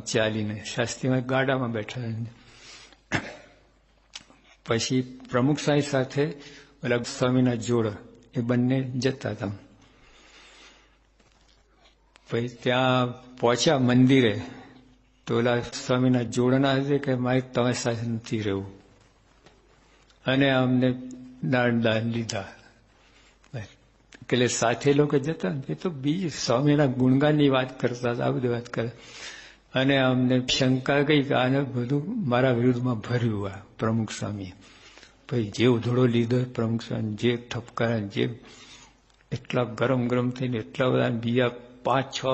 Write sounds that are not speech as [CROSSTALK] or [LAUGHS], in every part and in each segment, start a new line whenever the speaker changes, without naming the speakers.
ચાલીને શાસ્ત્રીમાં ગાડામાં બેઠા પછી પ્રમુખ સાહેબ સાથે ઓલા સ્વામીના જોડ એ બંને જતા હતા. પછી ત્યાં પહોંચ્યા મંદિરે. તો ઓલા સ્વામીના જોડના હશે કે મારે તમારી સાથે નથી રહેવું. અને અમને દાન દાન લીધા. એટલે સાથે લોકો જતા એ તો બીજી સ્વામીના ગુણગાનની વાત કરતા હતા, આ બધી વાત કરે. અને અમને શંકા ગઈ કે આને બધું મારા વિરુદ્ધમાં ભર્યું આ પ્રમુખ સ્વામી પછી જે ઉધડો લીધો પ્રમુખ સ્વામી જે ઠપકારા જે એટલા ગરમ ગરમ થઈને એટલા બધા બીજા પાંચ, છ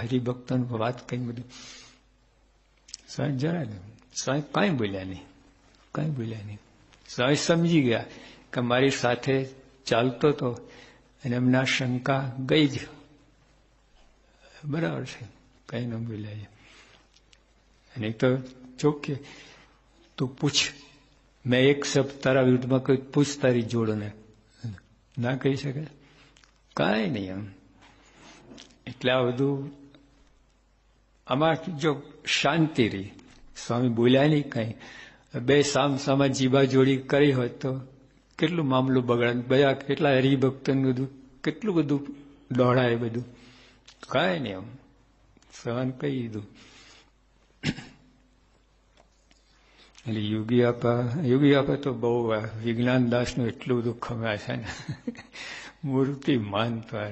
હરિભક્તોની વાત કરી બધી. સ્વામી જરા સ્વામી કાંઈ બોલ્યા નહીં, કાંઈ બોલ્યા નહીં. સ્વામી સમજી ગયા કે મારી સાથે ચાલતો તો અને એમના શંકા ગઈ જ. બરાબર છે, કઈ ન બોલ્યા અને તો ચોખ્ખે તું પૂછ. મેં એક શબ્દ તારા વિરુદ્ધમાં કોઈ પૂછ તારી જોડને. ના કહી શકે કાંઈ નહીં એમ. એટલે આ બધું આમાં જો શાંતિ રહી. સ્વામી બોલ્યા નહીં કંઈ. બે સામ સામા જીબા જોડી કરી હોય તો કેટલું મામલું બગડે? બધા કેટલા હરિભક્તન બધું, કેટલું બધું દોડાય બધું? કાંઈ નહીં એમ. સહન કહી દીધું એટલે યોગી આપા યોગી આપા તો બહુ વિજ્ઞાન દાસનું એટલું બધું ખમ્યા છે ને. મૂર્તિ માનતા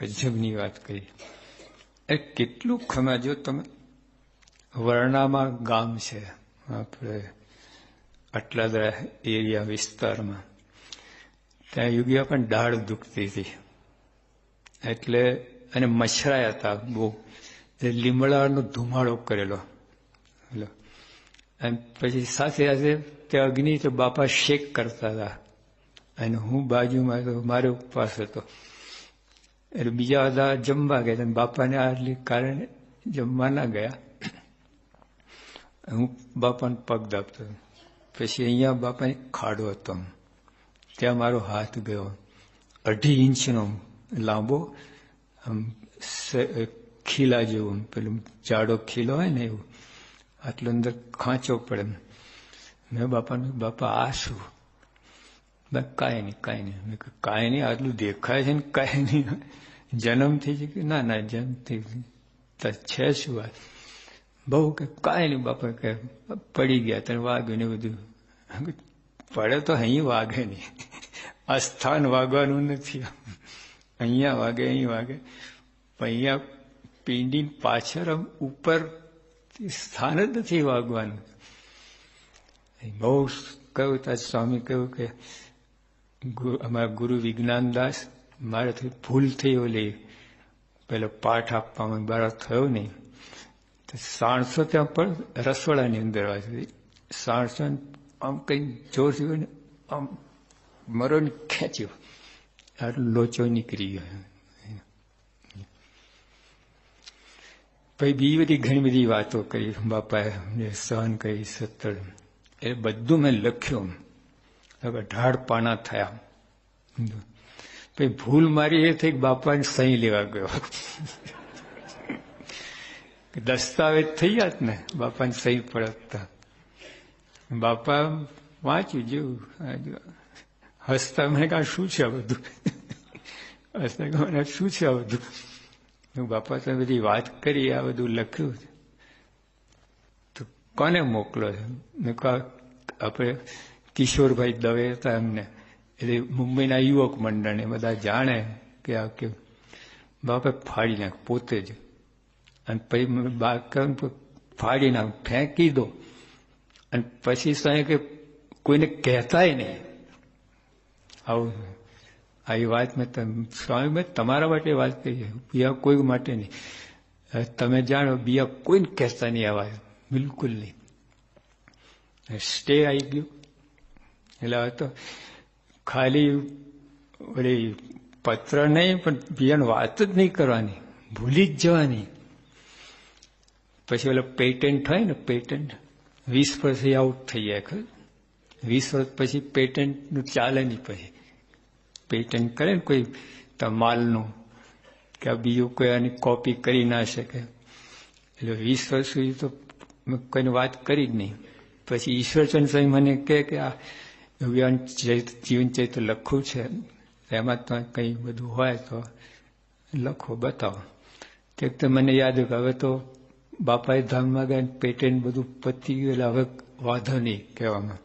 ગજબની વાત કરી. એ કેટલું ખમ્યા જો તમે વર્ણામાં ગામ છે. આપણે આટલા એરિયા વિસ્તારમાં. ત્યાં યુગી પણ દાળ દુખતી હતી. એટલે અને મચ્છરાયા હતા બહુ. લીમડાનો ધુમાડો કરેલો. અને પછી સાથે સાથે તે અગ્નિ તો બાપા શેક કરતા હતા. અને હું બાજુમાં તો મારે ઉપવાસ હતો. એટલે બીજા બધા જમવા ગયા બાપાને આટલી કારણે જમવા ના ગયા. હું બાપાને પગ દાબતો. પછી અહીંયા બાપાને ખાડો હતો. ત્યાં મારો હાથ ગયો. અઢી ઇંચનો લાંબો, આમ ખીલા જેવું પેલું જાડો ખીલો હોય ને એવું. આટલો અંદર ખાંચો પડે મેં બાપાને બાપા, આ શું? મેં કાંઈ નહીં કાંઈ નહીં. મેં કાંઈ નહીં, આટલું દેખાય છે ને કાંઈ નહીં. જન્મથી જ કે ના ના જન્મથી છે. શું વાત બહુ કે કાંઈ નહીં, બાપા, કે પડી ગયા, તને વાગ્યું ને બધું. પડે તો અહીં વાગે નહીં. આ સ્થાન વાગવાનું નથી. અહીંયા વાગે, અહીં વાગે. અહીંયા પિંડી પાછળ ઉપર સ્થાન જ નથી વાગવાનું. બહુ કહ્યું તા સ્વામી કહ્યું કે અમારા ગુરુ વિજ્ઞાનદાસ મારાથી ભૂલ થઈ ઓલી, પેલો પાઠ આપવામાં બરાબર થયો નહીં. તો સાણસો ત્યાં પણ રસોડાની અંદર વાંચી સાણસો આમ કંઈ જોર ને આમ મરો ને ખેંચ્યો લોચો નીકળી ગયો. પછી બીજી બધી ઘણી બધી વાતો કરી. બાપાએ સહન કરી સત્તર. એ બધું મેં લખ્યું. અઢાર પાના થયા. પછી ભૂલ મારી એ થઈ બાપાને સહી લેવા ગયો. દસ્તાવેજ થઈ જાત ને, બાપાને સહી પડકતા બાપા વાંચ્યું જેવું. હસતા મને કાં શું છે આ બધું? હસતા મને શું છે આ બધું? હું બાપા તમે બધી વાત કરી, આ બધું લખ્યું છે. તો કોને મોકલો છે? મેં કહા આપણે કિશોરભાઈ દવે હતા એમને. એટલે મુંબઈના યુવક મંડળને બધા જાણે કે આ કે બાપા ફાડી નાખ, પોતે જ. અને પછી બાદ ફાડી નાખ, ફેંકી દો. અને પછી સાહેબ કે કોઈને કહેતાય નહીં. આવું આવી વાત મેં સ્વામી મેં તમારા માટે વાત કરી બીજા કોઈ માટે નહીં. તમે જાણો, બીજા કોઈને કહેતા નહીં આવા. બિલકુલ નહીં. સ્ટે આવી ગયું. એટલે હવે તો ખાલી ઓલી પત્ર નહીં, પણ બીજાને વાત જ નહીં કરવાની. ભૂલી જ જવાની. પછી ઓલો પેટન્ટ હોય ને પેટન્ટ વીસ વર્ષથી આઉટ થઈ જાય ખરું વીસ વર્ષ પછી પેટન્ટનું ચાલે નહીં પછી. પેટન્ટ કરે ને કોઈ માલનું, કે બીજું કોઈ આની કોપી કરી ના શકે. એટલે વીસ વર્ષ સુધી તો મેં કોઈને વાત કરી જ નહીં. પછી ઈશ્વરચંદ સ્વામી મને કહે કે આ જીવન ચરિત્ર લખવું છે. એમાં તો કંઈ બધું હોય તો લખો, બતાવો. તે તો મને યાદ કે હવે તો બાપાએ ધામમાં ગયા પેટેન્ટ બધું પતી ગયું, એટલે હવે વાંધો નહીં કહેવામાં.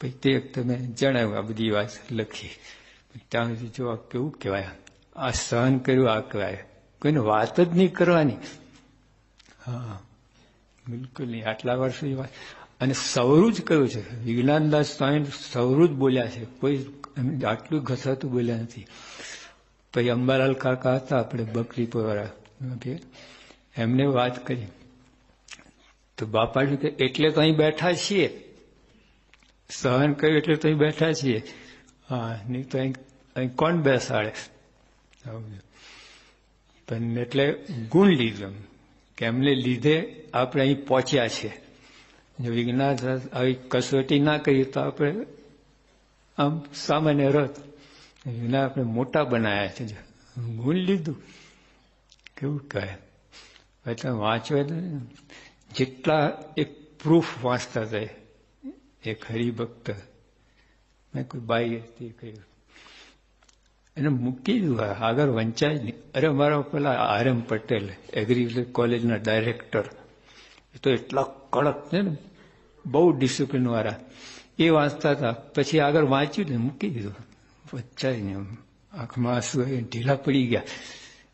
પછી તે વખતે મેં જણાવ્યું આ બધી વાત લખી. ત્યાં સુધી જો આ કેવું કહેવાય? આ સહન કર્યું આ કહેવાય. કોઈને વાત જ નહીં કરવાની. હા. બિલકુલ નહીં. આટલા વર્ષોની વાત. અને સૌરું જ કહ્યું છે. વિજ્ઞાનદાસ સ્વામી સૌરું જ બોલ્યા છે. કોઈ આટલું ઘસાતું બોલ્યા નથી. પછી અંબાલાલ કાકા હતા આપણે બકરી વાળા એમને વાત કરી. તો બાપા કે એટલે તો અહીં બેઠા છીએ. સહન કર્યું એટલે તો અહીં બેઠા છીએ. હા, નહીં તો અહીં કોણ બેસાડે? પણ એટલે ગુણ લીધું કે એમને લીધે આપણે અહીં પહોંચ્યા છે જો વિજ્ઞાન આવી કસોટી ના કરીએ તો આપણે આમ સામાન્ય રથ. વિના આપણે મોટા બનાયા છે ગુણ લીધું. કેવું કહે? એટલે વાંચવા જેટલા એક પ્રૂફ વાંચતા જાય, એક હરિભક્ત મેં કોઈ બાઈ હતી કહ્યું એને મૂકી દીધું આગળ વંચાય નહીં અરે મારા પેલા આર એમ પટેલ એગ્રીકલ્ચર કોલેજના ડાયરેક્ટર એ તો એટલા કડક છે ને બહુ ડિસિપ્લિન વાળા એ વાંચતા હતા પછી આગળ વાંચ્યું ને મૂકી દીધું વંચાય નહીં આંખમાં આંસુ ઢીલા પડી ગયા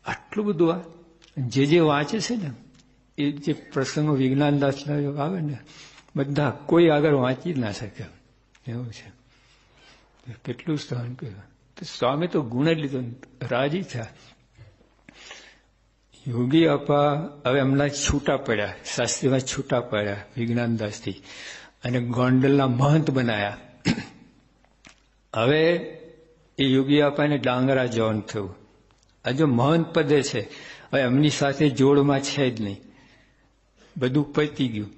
આટલું બધું આ જે જે વાંચે છે ને એ જે પ્રસંગો વિજ્ઞાન દાસના આવે ને બધા કોઈ આગળ વાંચી જ ના શકે એવું છે કેટલું સહન કર્યું? સ્વામી તો ગુણ જ લીધો. રાજી થયા. યોગી અપા હવે એમના છૂટા પડ્યા. શાસ્ત્રીમાં છૂટા પડ્યા, વિજ્ઞાનદાસથી. અને ગોંડલના મહંત બનાયા. હવે એ યોગી અપાને ડાંગરા જવાનું થયું. આ જો મહંત પદે છે, હવે એમની સાથે જોડમાં છે જ નહીં. બધું પતી ગયું.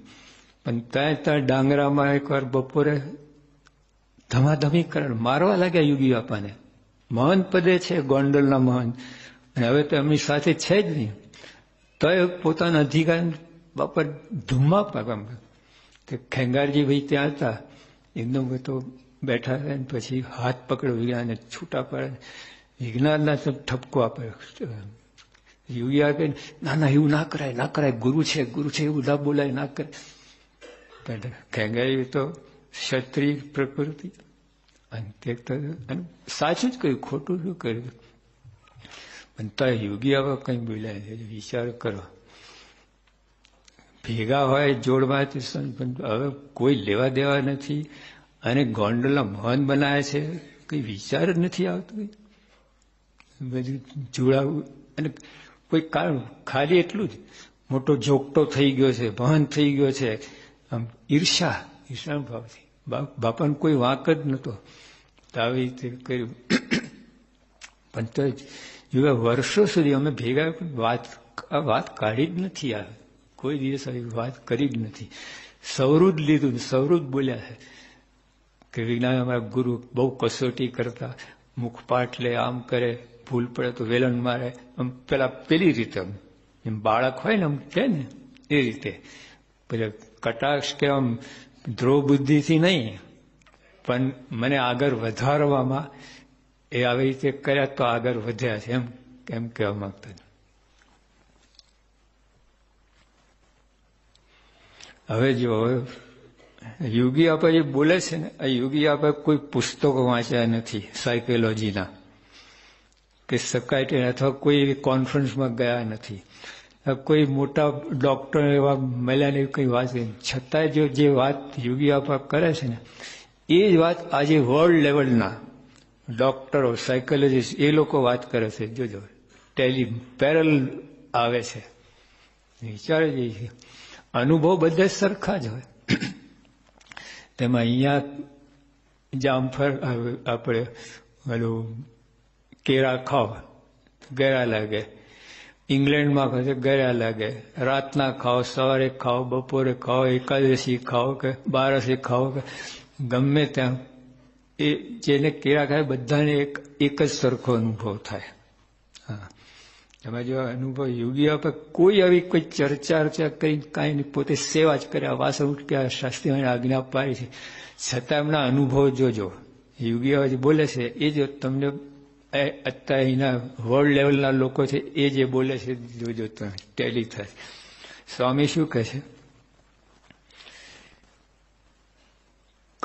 પણ ત્યાં ત્યાં ડાંગરામાં એકવાર બપોરે ધમાધમી કરણ મારવા લાગ્યા યુગી બાપાને. મહંત પદે છે ગોંડલના મહંત. અને હવે તો એમની સાથે છે જ નહીં. તો એ પોતાના અધિકાર બાપા ધુમ્મા પાકમ તે ખેંગારજી ભાઈ ત્યાં હતા. એકદમ તો બેઠા અને પછી હાથ પકડો વિજ્ઞાન છૂટા પડે વિજ્ઞાનના ઠપકો આપે યુગિયા કહે ના ના, એવું ના કરાય ના કરાય. ગુરુ છે ગુરુ છે, એવું ના બોલાય, ના કરે ખેંગારી તો ક્ષત્રિય પ્રકૃતિ. અને તે સાચું જ કહ્યું, ખોટું શું કર્યું? પણ તો યોગી હવે કંઈ બોલ્યા વિચાર કરો. ભેગા હોય જોડમાંથી હવે કોઈ લેવા દેવા નથી અને ગોંડલા મહન બનાવે છે, કંઈ વિચાર જ નથી આવતો. બધું જોડાવું અને કોઈ કારણ ખાલી એટલું જ. મોટો જોગટો થઈ ગયો છે, મહન થઈ ગયો છે. આમ ઈર્ષા ઈર્ષા ભાવથી. બાપાને કોઈ વાંક જ નહોતો. તો આવી રીતે કર્યું. પણ તો વર્ષો સુધી અમે ભેગા વાત વાત કાઢી જ નથી આ. કોઈ દિવસ આવી વાત કરી જ નથી. સૌરું લીધું સૌરું જ બોલ્યા છે કે વિજ્ઞાન અમારા ગુરુ બહુ કસોટી કરતા. મુખપાઠ લે, આમ કરે, ભૂલ પડે તો વેલણ મારે. આમ પેલા પેલી રીતે એમ બાળક હોય ને આમ કે ને એ રીતે. પેલા કટાક્ષ કે આમ ધ્રુવ બુદ્ધિથી નહીં, પણ મને આગળ વધારવામાં એ આવી રીતે કર્યા તો આગળ વધ્યા છે, એમ કેમ કહેવા માંગતા હવે જો યુગી આપા જે બોલે છે ને, આ યુગી આપા કોઈ પુસ્તકો વાંચ્યા નથી સાયકોલોજીના કે સકાયટી અથવા કોઈ એવી કોન્ફરન્સમાં ગયા નથી. કોઈ મોટા ડોક્ટર એવા મળ્યા ને કંઈ વાત નહીં. છતાંય જો જે વાત યોગી આપા કરે છે ને, એ જ વાત આજે વર્લ્ડ લેવલના ડોક્ટરો સાયકોલોજીસ્ટ એ લોકો વાત કરે છે. જોજો ટેલી પેરલ આવે છે. વિચારે જઈએ છે. અનુભવ બધા સરખા જ હોય. તેમાં અહીંયા જામફળ આપણે પેલું કેરા ખાવ ગેરા લાગે. ઇંગ્લેન્ડમાં ગયા લાગે. રાતના ખાઓ, સવારે ખાઓ, બપોરે ખાઓ, એકાદશી ખાઓ કે બારસી ખાઓ કે ગમે ત્યાં. એ જેને કેળા ખાય બધાને એક એક જ સરખો અનુભવ થાય. હા. તમે જો અનુભવ યોગી પર કોઈ આવી કોઈ ચર્ચા ચર્ચા કરી કાંઈ નહીં, પોતે સેવા જ કર્યા વાસણ ઉઠ્યા શાસ્ત્રીઓને આજ્ઞા પાડી છે. છતાં એમના અનુભવ જોજો. યોગી જે બોલે છે, એ જો તમને અત્યારે અહીંના વર્લ્ડ લેવલના લોકો છે, એ જે બોલે છે, જોજો તમે ટેલી થાય. સ્વામી શું કહે છે?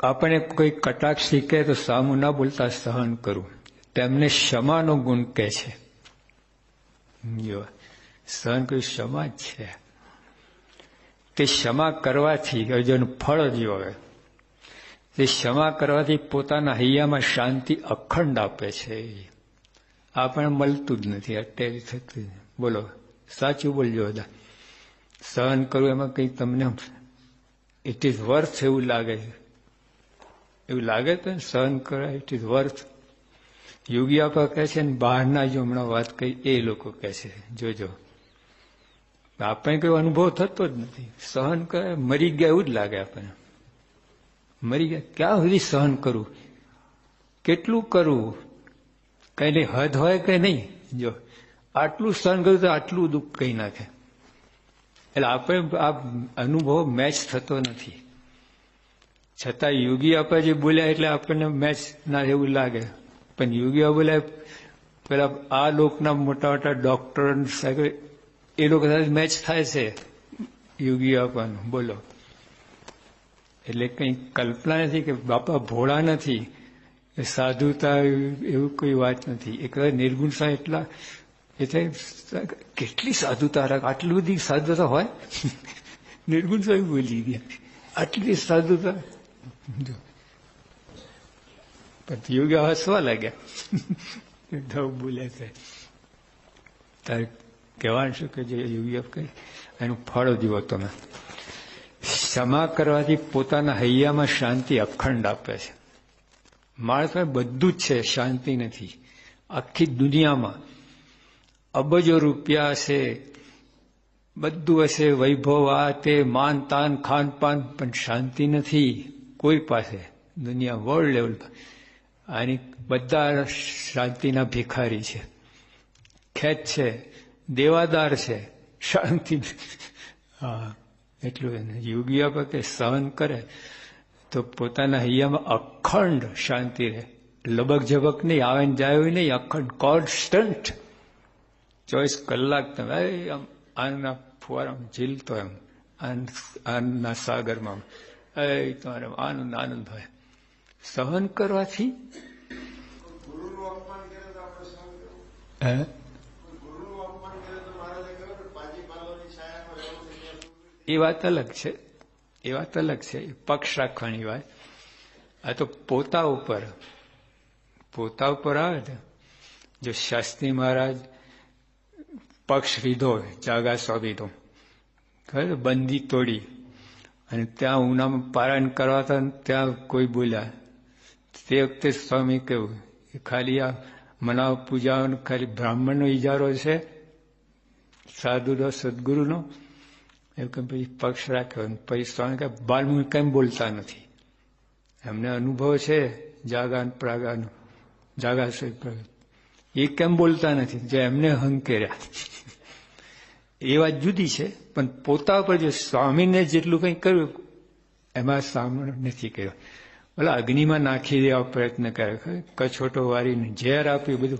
આપણે કોઈ કટાક્ષ શીખે તો સામું ના બોલતા સહન કરવું તેમને ક્ષમાનો ગુણ કહે છે. જો, સહન કોઈ ક્ષમા જ છે. તે ક્ષમા કરવાથી જેનું ફળ જોવે તે ક્ષમા કરવાથી પોતાના હૈયામાં શાંતિ અખંડ આપે છે. આપણે મળતું જ નથી અત્યારે થતું બોલો, સાચું બોલજો બધા. સહન કરવું એમાં કંઈ તમને ઇટ ઇઝ વર્થ એવું લાગે છે. એવું લાગે તો સહન કરાય ઇટ ઇઝ વર્થ યોગી આપા કહે છે ને, બહારના જો હમણાં વાત કહી એ લોકો કહે છે. જોજો. આપણે કોઈ અનુભવ થતો જ નથી. સહન કરે, મરી ગયા એવું જ લાગે આપણને. મરી ગયા. ક્યાં સુધી સહન કરવું કેટલું કરવું કઈ નહીં, હદ હોય કે નહીં, જો, આટલું સહન કર્યું તો આટલું દુઃખ કહી નાખે. એટલે આપણે, આ અનુભવ મેચ થતો નથી. છતાં યોગી આપા જે બોલ્યા એટલે આપણને મેચ ના એવું લાગે. પણ યોગી બોલ્યા, પેલા આ લોકના મોટા મોટા ડોક્ટર એ લોકો સાથે મેચ થાય છે, યોગી આપવાનું, બોલો. એટલે કંઈ કલ્પના નથી કે બાપા ભોળા નથી. સાધુતા એવું કોઈ વાત નથી. એક નિર્ગુણતા એટલા એટલે કેટલી સાધુતા રાખ આટલી બધી સાધુતા હોય. નિર્ગુણ સાહેબ બોલી ગયા. આટલી સાધુતા પણ યોગી હસવા લાગ્યા? ધવ બોલે છે. તારે કહેવાનું શું કે જે યોગી કહે, એનું ફળ જુઓ તમે. ક્ષમા કરવાથી પોતાના હૈયામાં શાંતિ અખંડ આપે છે. માણસમાં બધું જ છે, શાંતિ નથી. આખી દુનિયામાં અબજો રૂપિયા હશે, બધું હશે, વૈભવ આ તે, માન તાન, ખાન પાન, પણ શાંતિ નથી કોઈ પાસે, દુનિયા વર્લ્ડ લેવલ પર. આની બધા શાંતિના ભિખારી છે. ખેત છે, દેવાદાર છે, શાંતિ. હા, એટલું યોગી આપે કે સહન કરે. તો પોતાના હૈયામાં અખંડ શાંતિ રહે. લબક ઝબક નહીં આવે ને જાય નહીં અખંડ કોન્સ્ટન્ટ ચોવીસ કલાક તમે આમ આનના ફુવારામ ઝીલતો એમ આનંદના સાગરમાં. એ તમારે આનંદ આનંદ હોય. સહન કરવાથી? હે? એ વાત અલગ છે. એ વાત અલગ છે. પક્ષ રાખવાની વાત. આ તો પોતા ઉપર. પોતા ઉપર આવે ને, જો શાસ્ત્રી મહારાજ પક્ષ લીધો જાગા સો લીધો ખબર? બંદી તોડી. અને ત્યાં ઉનામાં પારાયણ કરવા હતા ત્યાં કોઈ બોલ્યા. તે વખતે સ્વામી કહ્યું કે ખાલી આ મનાવ પૂજા ખાલી બ્રાહ્મણનો ઇજારો છે. સાધુનો, સદગુરુનો એવું કે પછી પક્ષ રાખ્યો પછી સ્વામી કે બાલમુખ કેમ બોલતા નથી. એમને અનુભવ છે જાગાન પ્રાગાનો, જાગા એ કેમ બોલતા નથી? જે એમને હંકેર્યા. એ વાત જુદી છે, પણ પોતા પર જે સ્વામીને જેટલું કંઈ કર્યું, એમાં સામનો નથી કર્યો. ઓલા અગ્નિમાં નાખી દેવા પ્રયત્ન કરે કછોટો વારીને ઝેર આપ્યું, બધું.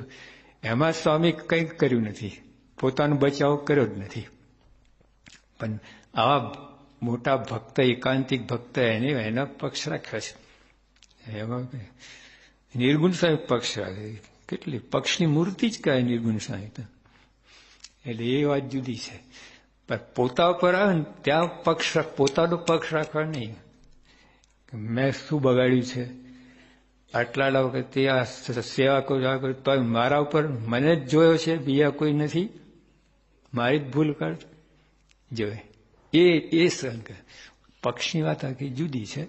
એમાં સ્વામી કંઈક કર્યું નથી. પોતાનો બચાવ કર્યો જ નથી. પણ આવા મોટા ભક્ત, એકાંતિક ભક્ત એને એના પક્ષ રાખ્યા છે. એમાં નિર્ગુણ સાહેબ પક્ષ રાખે. કેટલી પક્ષની મૂર્તિ જ કહે નિર્ગુણ સાહેબ એટલે એ વાત જુદી છે. પણ પોતા પર આવે ને ત્યાં પક્ષ પોતાનો પક્ષ રાખવા નહીં. મેં શું બગાડ્યું છે? આટલા વખત આ સેવા કરું, આ તો મારા ઉપર મને જ જોયો છે, બીજા કોઈ નથી. મારી જ ભૂલ કર જોવે. એ એ સહન પક્ષની વાત આખી જુદી છે.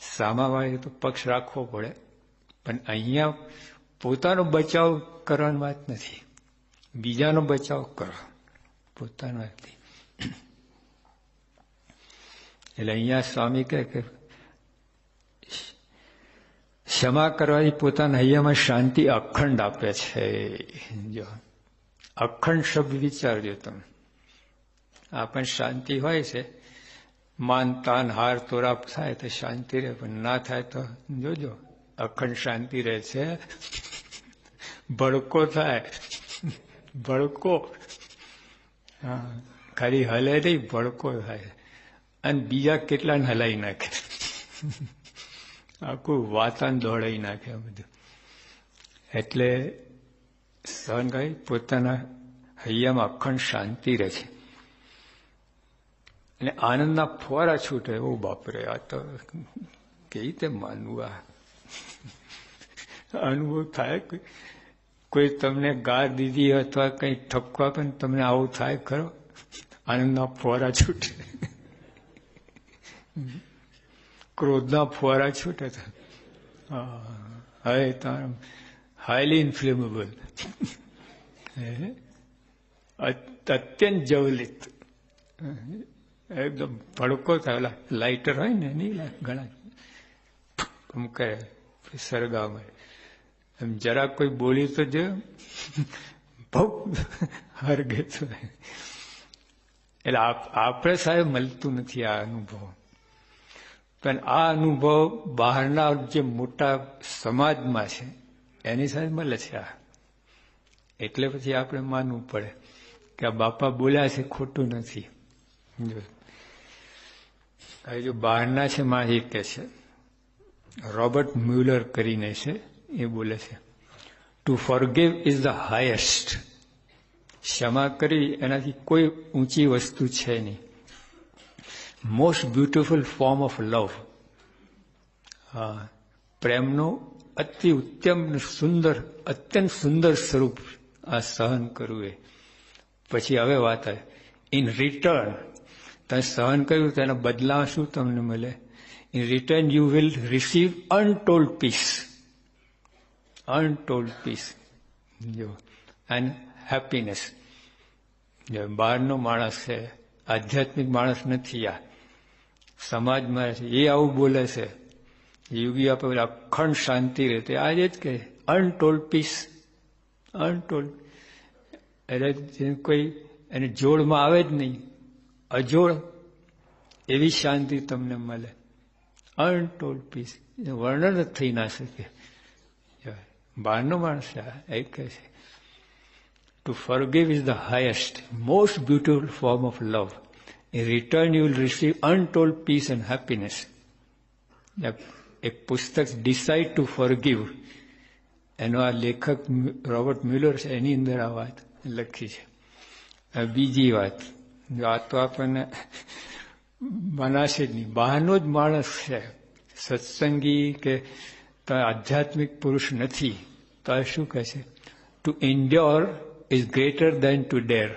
સામાવાળે તો પક્ષ રાખવો પડે. પણ અહીંયા પોતાનો બચાવ કરવાની વાત નથી. બીજાનો બચાવ કરો. પોતાનો નથી. એટલે અહીંયા સ્વામી કહે કે, ક્ષમા કરવાથી પોતાના હૈયામાં શાંતિ અખંડ આપે છે. જો. અખંડ શબ્દ વિચારજો તમે. આપણને શાંતિ હોય છે. માન તાન હાર તોરાપ થાય તો શાંતિ રહે, પણ ના થાય તો જોજો, અખંડ શાંતિ રહે છે. ભડકો થાય, ભડકો. હા, ખાલી હલે નહીં, ભડકો થાય. અને બીજા કેટલાને હલાવી નાખે? આખું વાતાન દોડાઈ નાખે આ બધું. એટલે સહન પોતાના હૈયામાં અખંડ શાંતિ રહે છે. અને આનંદના ફોરા છૂટે, ઓ બાપરે, આ તો કેવી રીતે માનવું આ? અનુભવ થાય કોઈ? તમને ગાર દીધી અથવા કંઈ ઠપકા પણ તમને આવું થાય ખરો? આનંદના ફોરા છૂટે. ક્રોધના ફુવારા છૂટે હવે તાર હાઈલી ઇન્ફ્લેમેબલ અત્યંત જવલિત. એકદમ ભડકો થાય. લાઇટર હોય ને નહીં ઘણા એમ કરે સરગામાં એમ જરા કોઈ બોલી તો જો ભવ હરગે તો. એટલે આપણે સાહેબ મળતું નથી આ અનુભવ. પણ આ અનુભવ બહારના જે મોટા સમાજમાં છે, એની સાથે મળે છે આ. એટલે પછી આપણે માનવું પડે કે આ બાપા બોલ્યા છે ખોટું નથી. હવે જો બહારના છે, માં કે છે, રોબર્ટ મ્યુલર કરીને છે, એ બોલે છે to forgive is the highest ક્ષમા કરી એનાથી કોઈ ઊંચી વસ્તુ છે નહીં. Most beautiful form of love હા, પ્રેમનો અતિ ઉત્તમ, સુંદર, અત્યંત સુંદર સ્વરૂપ આ સહન કરવું એ. પછી હવે વાત આવે. ઇન રિટર્ન તમે સહન કર્યું તેના બદલા શું તમને મળે? In return you will receive untold peace untold peace જો. એન્ડ હેપીનેસ જો, બહારનો માણસ છે, આધ્યાત્મિક માણસ નથી આ. સમાજમાં એ આવું બોલે છે. યોગી આપે અખંડ શાંતિ રહેતે. આજે જ કહે અનટોલ્ડ પીસ અનટોલ્ડ એટલે કોઈ, એને જોડમાં આવે જ નહીં. અજોડ એવી શાંતિ તમને મળે. અનટોલ પીસ વર્ણન જ થઈ ના શકે. બહારનો માણસ એ કહે છે to forgive is the highest most beautiful form of love in return you will receive untold peace and happiness એક પુસ્તક ડિસાઇડ ટુ ફોરગીવ એનો આ લેખક રોબર્ટ મ્યુલર છે, એની અંદર આ વાત લખી છે. બીજી વાત. આ તો આપણને મનાશે જ નહીં બહારનો જ માણસ છે. સત્સંગી કે આધ્યાત્મિક પુરુષ નથી. તો શું કહે છે? To endure is greater than to dare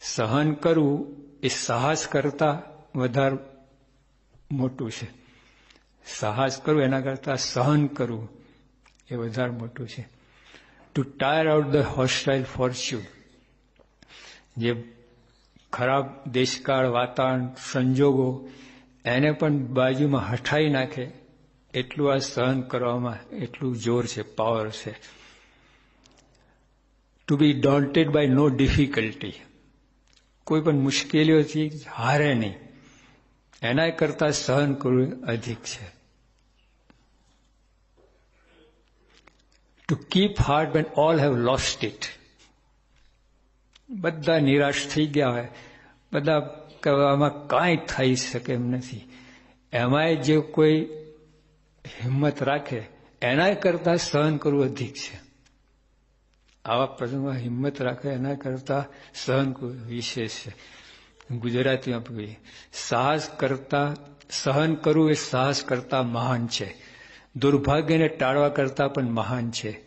સહન કરવું એ સાહસ કરતા વધારે મોટું છે. સાહસ કરવું એના કરતા સહન કરવું એ વધારે મોટું છે. To tire out the hostile fortune જે ખરાબ દેશકાળ, વાતાવરણ, સંજોગો એને પણ બાજુમાં હટાઈ નાખે, એટલું આ સહન કરવામાં એટલું જોર છે પાવર છે. To be daunted by no difficulty કોઈ પણ મુશ્કેલીઓથી હારે નહીં. એના કરતા સહન કરવું અધિક છે. To keep heart when all have lost it બધા નિરાશ થઈ ગયા હોય. બધા કહેવામાં કાંઈ થઈ શકે એમ નથી. એમાંય જે કોઈ હિંમત રાખે એના કરતા સહન કરવું અધિક છે. આવા પ્રસંગમાં હિંમત રાખે એના કરતા સહન વિશેષ છે. ગુજરાતીમાં કહીએ, સાહસ કરતા, સહન કરવું એ સાહસ કરતા મહાન છે. દુર્ભાગ્યને ટાળવા કરતા પણ મહાન છે.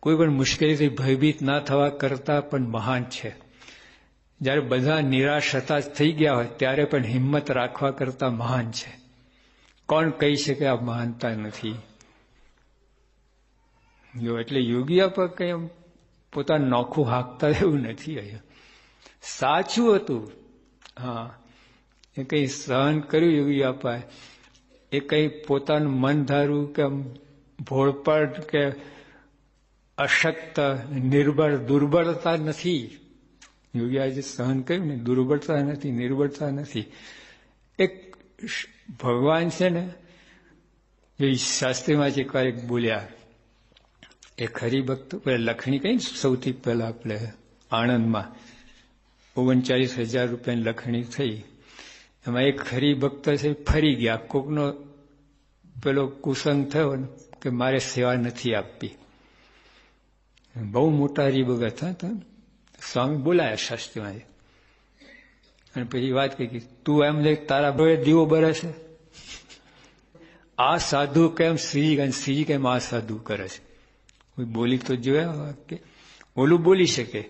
કોઈ પણ મુશ્કેલીથી ભયભીત ના થવા કરતા પણ મહાન છે. જ્યારે બધા નિરાશ હતાશ થઈ ગયા હોય, ત્યારે પણ હિંમત રાખવા કરતા મહાન છે. કોણ કહી શકે આ મહાનતા નથી? જો એટલે યોગીયા પર કંઈ પોતાનું નોખું હાંકતા એવું નથી અહીંયા. સાચું હતું. હા. એ કંઈ સહન કર્યું યોગી આપાએ? એ કંઈ પોતાનું મન ધારું કે ભોળપડ કે અશક્ત, નિર્બળ, દુર્બળતા નથી? યોગી આજે સહન કર્યું ને, દુર્બળતા નથી, નિર્બળતા નથી, એક ભગવાન છે ને એ શાસ્ત્રીમાં જે એક બોલ્યા, એ ખરી ભક્ત લખણી કઈ સૌથી પહેલા આપણે આણંદમાં ઓગણચાલીસ હજાર રૂપિયાની લખણી થઈ. એમાં એક ખરી ભક્ત છે, ફરી ગયા. કોકનો પેલો કુસંગ થયો કે મારે સેવા નથી આપવી. બહુ મોટા હરિભગત હતા સ્વામી બોલાયા શાસ્ત્રીમાં અને પછી વાત કહી કે તું એમ લે તારા ભવે દીવો બરે છે. આ સાધુ કેમ શ્રી અને શ્રીજી કેમ આ સાધુ કરે છે? કોઈ બોલી તો જોયા કે ઓલું બોલી શકે,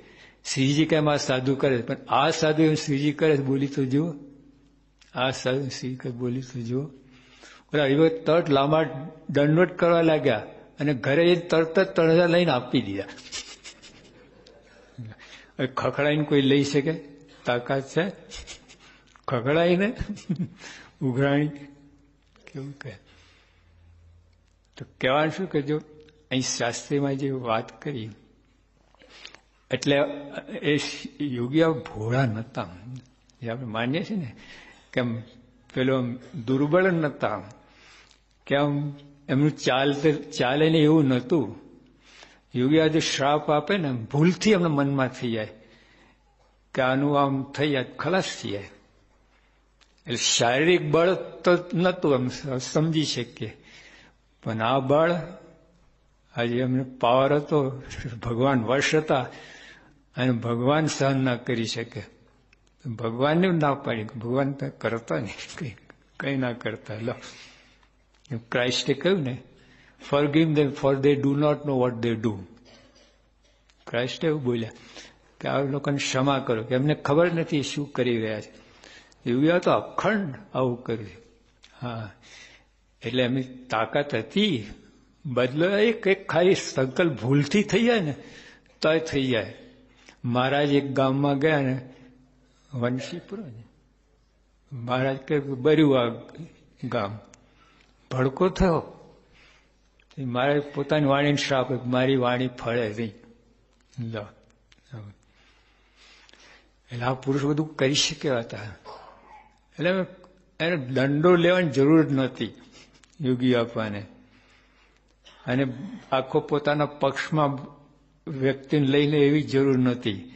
શ્રીજી કેમ આ સાધુ કરે પણ આ સાધુ એમ શ્રીજી કરે બોલી તો જુઓ. આ સાધુ શ્રી કે બોલી તો જુઓ. ઓલા તરત લાંબા દંડવટ કરવા લાગ્યા અને ઘરે તરત જ ત્રણ લઈને આપી દીધા. ખખડાઈને કોઈ લઈ શકે? તાકાત છે? ખખડાઈને? ઉઘરાણી? કેવું કહે? તો કહેવાનું શું કે જો અહીં શાસ્ત્રીમાં જે વાત કરી, એટલે એ યોગીઓ ભોળા નહોતા જે આપણે માનીએ છીએ ને કેમ પેલો દુર્બળ નહોતા કે આમ એમનું ચાલ ચાલે ને એવું નહોતું યોગી આજે શ્રાપ આપે ને ભૂલથી એમના મનમાં થઈ જાય કે આનું આમ થઈ જાય, ખલાસ થઈ જાય. એટલે શારીરિક બળ તો નહોતું એમ સમજી શકીએ. પણ આ બળ આજે એમને પાવર હતો, ભગવાન વશ હતા અને ભગવાન સહન ના કરી શકે. ભગવાનને ના પાડી, ભગવાન કરતા નહીં, કઈ કઈ ના કરતા. લો ક્રાઇસ્ટે કહ્યું ને forgive them for they do not know what they do ક્રાઇસ્ટે એવું બોલ્યા કે આ લોકોને ક્ષમા કરો. કે એમને ખબર નથી શું કરી રહ્યા છે. એવું તો અખંડ આવું કર્યું હા. એટલે એમની તાકાત હતી. બદલો એક એક ખાલી સંકલ્પ ભૂલથી થઈ જાય ને તો થઈ જાય. મહારાજ એક ગામમાં ગયા ને, વંશીપુર મહારાજ કે બર્યું આ ગામ. ભડકો થયો. મારે પોતાની વાણીને શ્રાપ મારી વાણી ફળે નહીં. લો એટલે આ પુરુષ બધું કરી શક્યા હતા. એટલે એને દંડો લેવાની જરૂર નહોતી યોગી આપવાને. અને આખો પોતાના પક્ષમાં વ્યક્તિને લઈને એવી જરૂર નહોતી.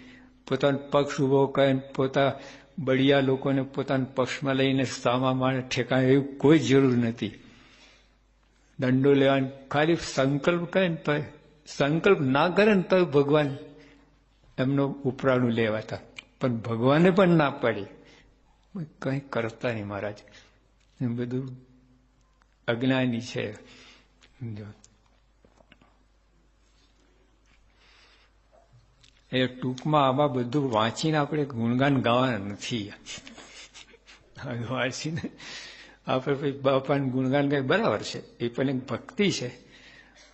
પોતાનો પક્ષ ઊભો કરીને પોતા બળિયા લોકોને પોતાના પક્ષમાં લઈને સામા માણે ઠેકાણે એવી કોઈ જરૂર નથી દંડો લેવાની ખાલી સંકલ્પ કરે ને તો સંકલ્પ ના કરે ને તો ભગવાન એમનો ઉપરાણું લેવાતા. પણ ભગવાને પણ ના પાડી. કંઈ કરતા નહીં મહારાજ. બધું અજ્ઞાની છે. એ ટૂંકમાં આમાં બધું વાંચીને આપણે ગુણગાન ગાવાના નથી. [LAUGHS] વાંચીને આપણે બાપાનું ગુણગાન ગાય, બરાબર છે. એ પણ એક ભક્તિ છે.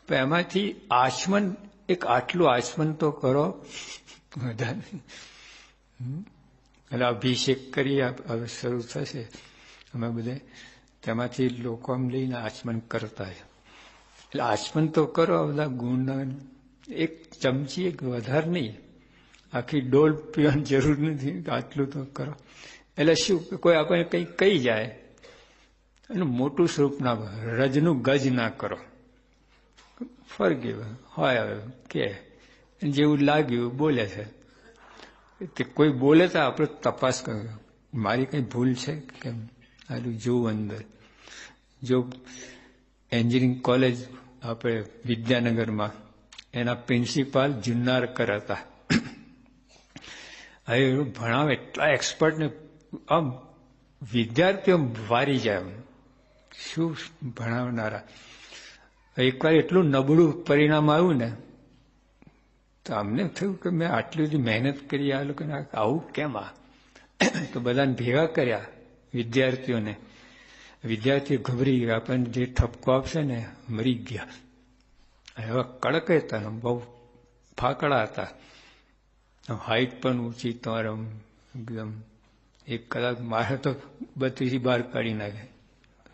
પણ એમાંથી આચમન, એક આટલું આચમન તો કરો. બધા એટલે અભિષેક કરી હવે શરૂ થશે. અમે બધે તેમાંથી લોકો આમ લઈને આચમન કરતા એટલે આચમન તો કરો બધા ગુણગાન. એક ચમચી એક વધારે નહીં. આખી ડોલ પીવાની જરૂર નથી. આટલું તો કરો. એટલે શું, કોઈ આપણને કંઈક કહી જાય? એનું મોટું સ્વરૂપ ના રજનું ગજ ના કરો. ફરગી હોય હવે, કે. જેવું લાગ્યું, બોલે છે. તે કોઈ બોલે તો આપણે તપાસ કર્યો મારી કઈ ભૂલ છે કેમ આટલું જોવું અંદર? જો એન્જિનિયરિંગ કોલેજ આપણે વિદ્યાનગરમાં, એના પ્રિન્સિપાલ જુન્નારકર હતા હવે ભણાવે એટલા એક્સપર્ટને આમ વિદ્યાર્થીઓ વારી જાય શું ભણાવનારા? એકવાર એટલું નબળું પરિણામ આવ્યું ને, તો અમને થયું કે મેં આટલી બધી મહેનત કરી, આ લોકોને આવું કેમ આ? તો બધાને ભેગા કર્યા વિદ્યાર્થીઓને. વિદ્યાર્થીઓ ગભરી ગયા આપણને જે ઠપકો આપશે ને, મરી ગયા. એવા કડક હતા બહુ ફાકડા હતા. હાઈટ પણ ઊંચી તમારે એકદમ એક કલાક મારે તો બત્રીસી બહાર કાઢી નાખે.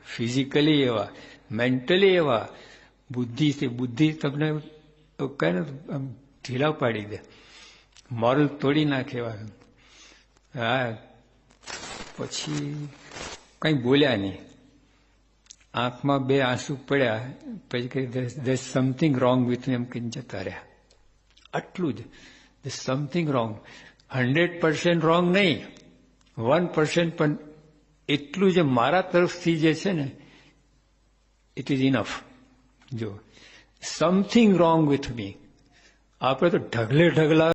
ફિઝિકલી એવા મેન્ટલી એવા, બુદ્ધિથી, બુદ્ધિ તમને કહે ને, આમ ઢીલા પાડી દે. મોરલ તોડી નાખે એવા. હા, પછી કંઈ બોલ્યા નહીં. આંખમાં બે આંસુ પડ્યા, પછી કહી ધ સમથિંગ રોંગ વિથ એમ કહીને જતા રહ્યા. આટલું જ. The something wrong hundred percent wrong નહીં. વન પર્સન્ટ પણ એટલું જે મારા તરફથી જે છે ને ઇટ ઇઝ ઇનફ જો સમથિંગ રોંગ વિથ મી આપણે તો ઢગલે ઢગલા